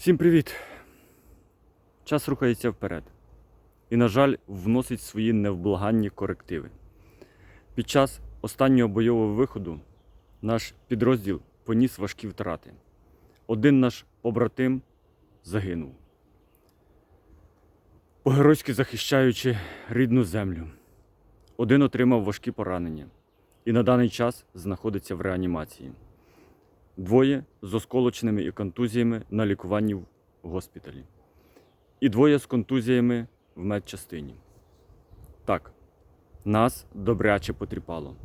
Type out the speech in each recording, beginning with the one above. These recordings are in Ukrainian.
Всім привіт! Час рухається вперед і, на жаль, вносить свої невблаганні корективи. Під час останнього бойового виходу наш підрозділ поніс важкі втрати. Один наш побратим загинув, погеройськи захищаючи рідну землю. Один отримав важкі поранення і на даний час знаходиться в реанімації. Двоє з осколочними і контузіями на лікуванні в госпіталі. І двоє з контузіями в медчастині. Так, нас добряче потріпало.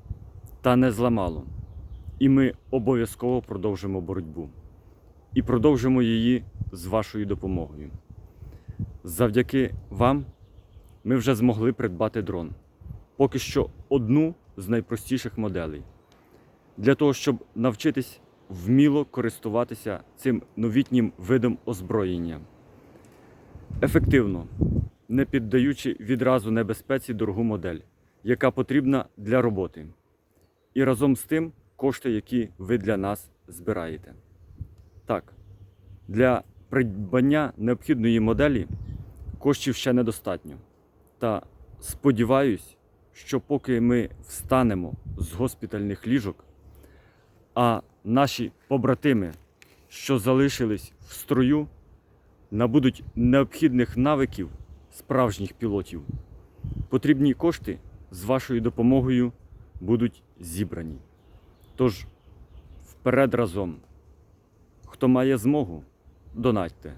Та не зламало. І ми обов'язково продовжимо боротьбу. І продовжимо її з вашою допомогою. Завдяки вам ми вже змогли придбати дрон. Поки що одну з найпростіших моделей. Для того, щоб навчитись вміло користуватися цим новітнім видом озброєння. Ефективно, не піддаючи відразу небезпеці дорогу модель, яка потрібна для роботи. І разом з тим кошти, які ви для нас збираєте. Так, для придбання необхідної моделі коштів ще недостатньо. Та сподіваюсь, що поки ми встанемо з госпітальних ліжок, а наші побратими, що залишились в строю, набудуть необхідних навиків справжніх пілотів. Потрібні кошти з вашою допомогою будуть зібрані. Тож вперед разом. Хто має змогу, донатьте.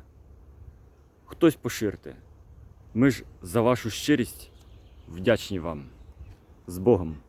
Хтось поширте. Ми ж за вашу щирість вдячні вам. З Богом!